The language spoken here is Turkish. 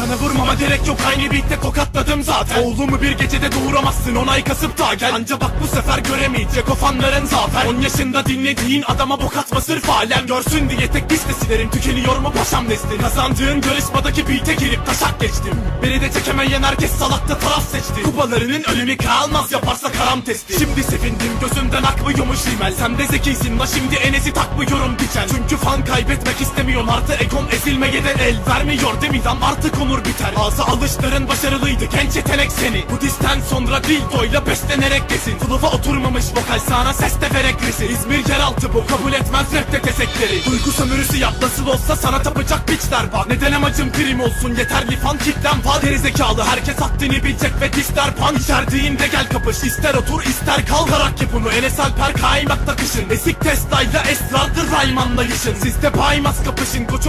Sana vurmama gerek yok. Aynı birlikte tokatladım zaten. Oğlumu bir gecede doğuramazsın. Onay kasıp da gel. Anca bak bu sefer göremeyecek o fanların zafer. 10 yaşında dinlediğin adama bok atma sırf alem Görsün diye tek listesilerim tükeniyor mu paşam nesli Kazandığın yarışmadaki beat'e girip taşak geçtim. Beni de çekemeyen herkes salakta taraf seçti. Kupalarının önemi kalmaz yaparsa karam testi. Şimdi sevindim gözümden akmıyormuş rimel. Sen de zekisin la şimdi enesi takmıyorum diken Çünkü fan kaybetmek istemiyorum artı egom ezilmeye de el vermiyor. Demiden artık onur biter. Ağza alışların başarılıydı genç yetenek seni. Bu disten sonra dildoyla beslenerek desin Kılıfa oturmamış vokal sana ses de verek resim İzmir yeraltı bu kabul etmez rapte tesekleri. Duygu sömürüsü yap nasıl olsa sana tapacak piçler bak Neden amacım prim olsun yeterli fan kitlem var. Geri zekalı herkes haddini bilecek ve dişler pan İçerdiğinde gel kapış. İster otur ister kal Karak yapımı. Enes Alper kaymakta kışın. Esik Tesla'yla esrardır Rayman'la yaşın Sizde baymaz kapışın koçum